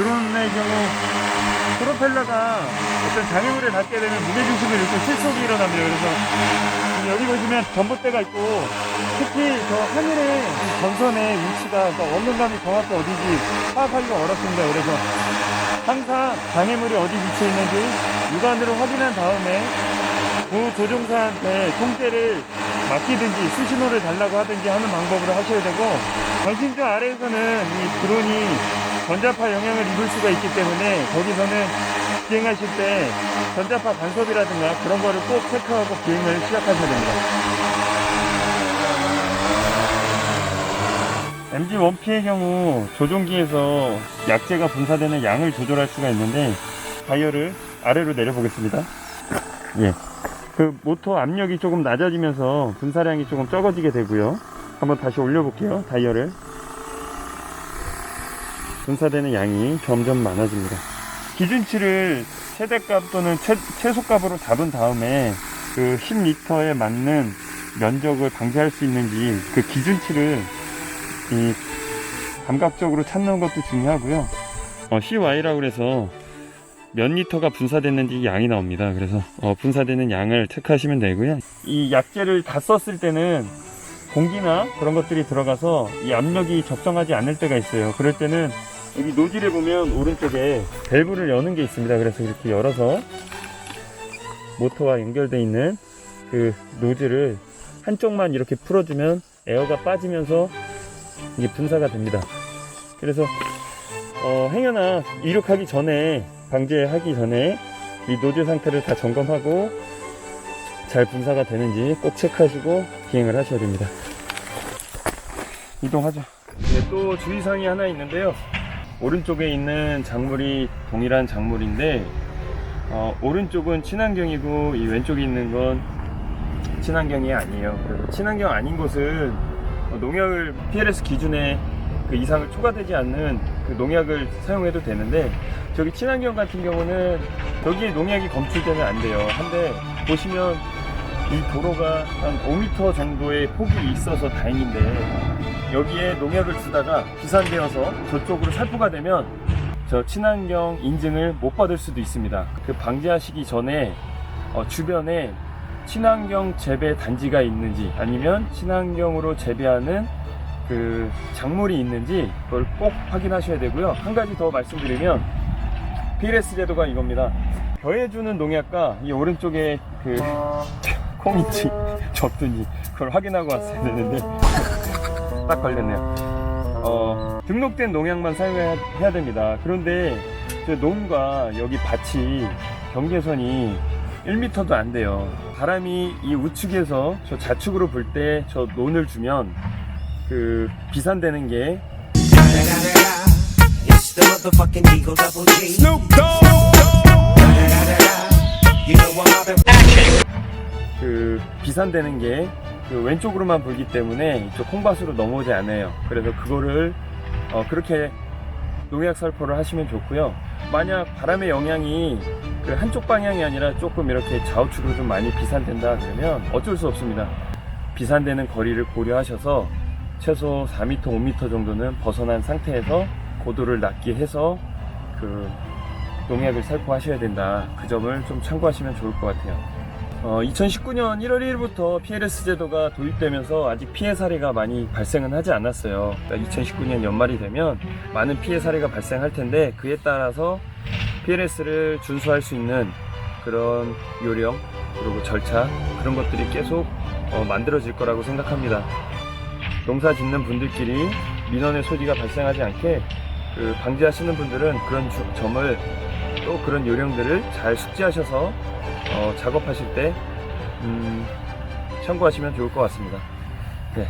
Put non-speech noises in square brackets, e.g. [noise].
드론의 경우 프로펠러가 어떤 장애물에 닿게 되면 무게중심을 이렇게 실속이 일어납니다. 그래서 여기 보시면 전봇대가 있고 특히 저 하늘의 이 전선의 위치가 그러니까 원근감이 정확히 어딘지 파악하기가 어렵습니다. 그래서 항상 장애물이 어디 위치해 있는지 육안으로 확인한 다음에 구 조종사한테 통제를 맡기든지 수신호를 달라고 하든지 하는 방법으로 하셔야 되고 전신주 아래에서는 이 드론이 전자파 영향을 입을 수가 있기 때문에 거기서는 비행하실 때 전자파 간섭이라든가 그런 거를 꼭 체크하고 비행을 시작하셔야 됩니다. MG1P의 경우 조종기에서 약재가 분사되는 양을 조절할 수가 있는데 다이얼을 아래로 내려보겠습니다. 예. 그 모터 압력이 조금 낮아지면서 분사량이 조금 적어지게 되고요. 한번 다시 올려볼게요. 다이얼을. 분사되는 양이 점점 많아집니다. 기준치를 최대값 또는 최, 최소값으로 잡은 다음에 그 10리터에 맞는 면적을 방지할 수 있는지 그 기준치를 이 감각적으로 찾는 것도 중요하고요. 어, CY라고 그래서 몇 리터가 분사됐는지 양이 나옵니다. 그래서 어, 분사되는 양을 체크하시면 되고요. 이 약재를 다 썼을 때는 공기나 그런 것들이 들어가서 이 압력이 적정하지 않을 때가 있어요. 그럴 때는 여기 노즐에 보면 오른쪽에 밸브를 여는 게 있습니다. 그래서 이렇게 열어서 모터와 연결되어 있는 그 노즐을 한쪽만 이렇게 풀어주면 에어가 빠지면서 이게 분사가 됩니다. 그래서 어, 행여나 이륙하기 전에 방제하기 전에 이 노즐 상태를 다 점검하고 잘 분사가 되는지 꼭 체크하시고 비행을 하셔야 됩니다. 이동하죠. 네, 또 주의사항이 하나 있는데요. 오른쪽에 있는 작물이 동일한 작물인데 어, 오른쪽은 친환경이고 이 왼쪽에 있는 건 친환경이 아니에요. 친환경 아닌 곳은 어, 농약을 PLS 기준에 그 이상을 초과되지 않는 그 농약을 사용해도 되는데 저기 친환경 같은 경우는 여기에 농약이 검출되면 안 돼요. 한데 보시면 이 도로가 한 5m 정도의 폭이 있어서 다행인데 여기에 농약을 쓰다가 기산되어서 저쪽으로 살포가 되면 저 친환경 인증을 못 받을 수도 있습니다. 그 방지하시기 전에 어, 주변에 친환경 재배 단지가 있는지 아니면 친환경으로 재배하는 그 작물이 있는지 그걸 꼭 확인하셔야 되고요. 한 가지 더 말씀드리면 PLS 제도가 이겁니다. 더해주는 농약과 이 오른쪽에 그 콩인지 [laughs] 적든지 그걸 확인하고 왔어야 되는데 [laughs] 딱 걸렸네요. 어, 등록된 농약만 사용해야 해야 됩니다. 그런데 저 논과 여기 밭이 경계선이 1m도 안 돼요. 바람이 이 우측에서 저 좌측으로 불 때 저 논을 주면 그 비산되는 게 It's the motherfucking Eagle Double G. Snoop Dogg. You know I'm out 그 비산되는 게 그 왼쪽으로만 불기 때문에 이쪽 콩밭으로 넘어오지 않아요. 그래서 그거를 어, 그렇게 농약 살포를 하시면 좋고요. 만약 바람의 영향이 그 한쪽 방향이 아니라 조금 이렇게 좌우측으로 좀 많이 비산된다 그러면 어쩔 수 없습니다. 비산되는 거리를 고려하셔서 최소 4m, 5m 정도는 벗어난 상태에서 고도를 낮게 해서 그 농약을 살포하셔야 된다. 그 점을 좀 참고하시면 좋을 것 같아요. 어, 2019년 1월 1일부터 PLS 제도가 도입되면서 아직 피해 사례가 많이 발생은 하지 않았어요. 그러니까 2019년 연말이 되면 많은 피해 사례가 발생할 텐데 그에 따라서 PLS를 준수할 수 있는 그런 요령 그리고 절차 그런 것들이 계속 어, 만들어질 거라고 생각합니다. 농사 짓는 분들끼리 민원의 소지가 발생하지 않게 그 방지하시는 분들은 그런 주- 점을 또 그런 요령들을 잘 숙지하셔서 어, 작업하실 때 음, 참고하시면 좋을 것 같습니다. 네,